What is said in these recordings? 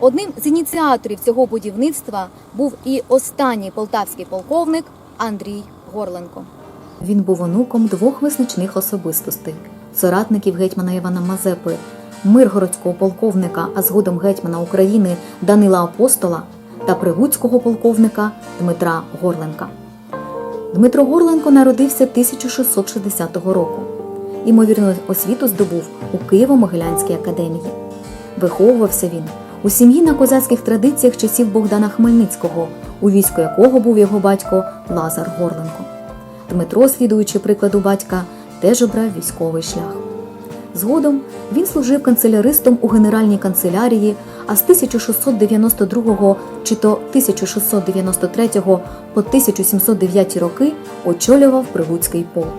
Одним з ініціаторів цього будівництва був і останній полтавський полковник Андрій Горленко. Він був онуком двох визначних особистостей соратників гетьмана Івана Мазепи, миргородського полковника, а згодом гетьмана України Данила Апостола та пригуцького полковника Дмитра Горленка. Дмитро Горленко народився 1660 року. Імовірно, освіту здобув у Києво-Могилянській академії. Виховувався він у сім'ї на козацьких традиціях часів Богдана Хмельницького, у війську якого був його батько Лазар Горленко. Дмитро, слідуючи прикладу батька, теж обрав військовий шлях. Згодом він служив канцеляристом у генеральній канцелярії, а з 1692 чи то 1693 по 1709 роки очолював Пригуцький полк.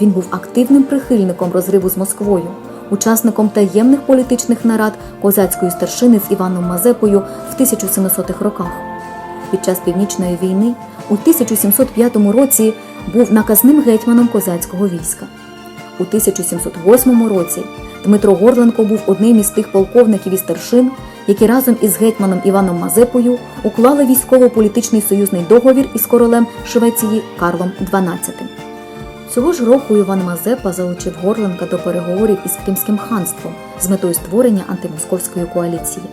Він був активним прихильником розриву з Москвою, учасником таємних політичних нарад козацької старшини з Іваном Мазепою в 1700-х роках. Під час північної війни у 1705 році був наказним гетьманом козацького війська. У 1708 році Дмитро Горленко був одним із тих полковників і старшин, які разом із гетьманом Іваном Мазепою уклали військово-політичний союзний договір із королем Швеції Карлом XII. Цього ж року Іван Мазепа залучив Горленка до переговорів із Кримським ханством з метою створення антимосковської коаліції.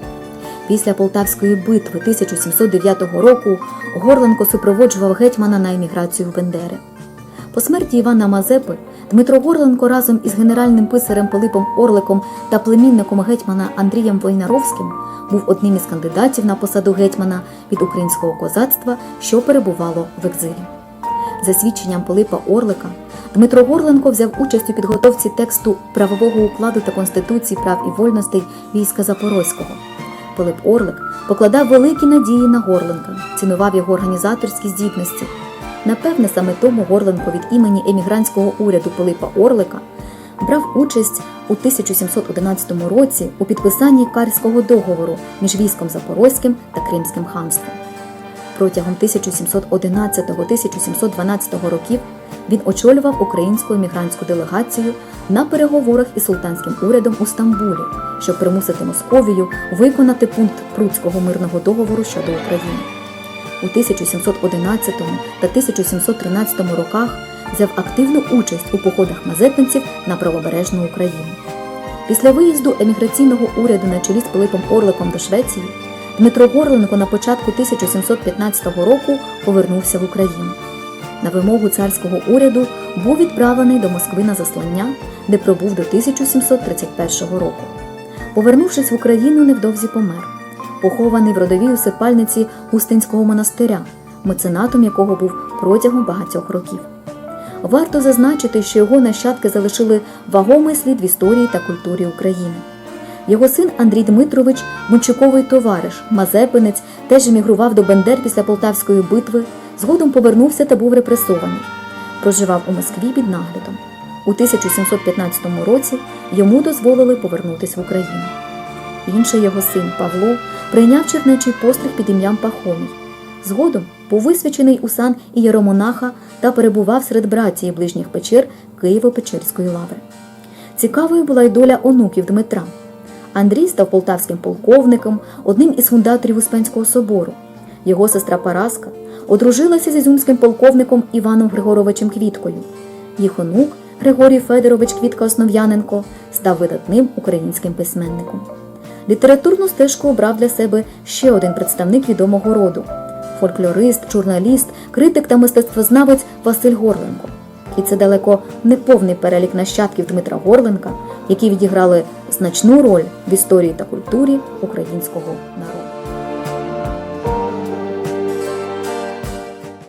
Після Полтавської битви 1709 року Горленко супроводжував гетьмана на еміграцію в Бендери. По смерті Івана Мазепи Дмитро Горленко разом із генеральним писарем Пилипом Орликом та племінником гетьмана Андрієм Войнаровським був одним із кандидатів на посаду гетьмана від українського козацтва, що перебувало в екзилі. За свідченням Пилипа Орлика, Дмитро Горленко взяв участь у підготовці тексту правового укладу та конституції прав і вольностей війська Запорозького. Пилип Орлик покладав великі надії на Горленка, цінував його організаторські здібності. Напевне, саме тому Горленко від імені емігрантського уряду Пилипа Орлика брав участь у 1711 році у підписанні Карського договору між військом Запорозьким та Кримським ханством. Протягом 1711-1712 років він очолював українську емігрантську делегацію на переговорах із султанським урядом у Стамбулі, щоб примусити Московію виконати пункт Пруцького мирного договору щодо України. У 1711 та 1713 роках взяв активну участь у походах мазепинців на правобережну Україну. Після виїзду еміграційного уряду на чолі з Пилипом Орликом до Швеції Дмитро Горленко на початку 1715 року повернувся в Україну. На вимогу царського уряду був відправлений до Москви на заслання, де пробув до 1731 року. Повернувшись в Україну, невдовзі помер, похований в родовій усипальниці Густинського монастиря, меценатом якого був протягом багатьох років. Варто зазначити, що його нащадки залишили вагомий слід в історії та культурі України. Його син Андрій Дмитрович, Бунчуковий товариш, Мазепинець, теж емігрував до Бендер після Полтавської битви, згодом повернувся та був репресований. Проживав у Москві під наглядом. У 1715 році йому дозволили повернутися в Україну. Інший його син Павло прийняв чернечий постриг під ім'ям Пахомій. Згодом був висвячений у сан ієромонаха та перебував серед братії ближніх печер Києво-Печерської лаври. Цікавою була й доля онуків Дмитра. Андрій став полтавським полковником, одним із фундаторів Успенського собору. Його сестра Параска одружилася з ізюмським полковником Іваном Григоровичем Квіткою. Їх онук Григорій Федорович Квітка Основ'яненко став видатним українським письменником. Літературну стежку обрав для себе ще один представник відомого роду фольклорист, журналіст, критик та мистецтвознавець Василь Горленко. І це далеко не повний перелік нащадків Дмитра Горленка, які відіграли значну роль в історії та культурі українського народу.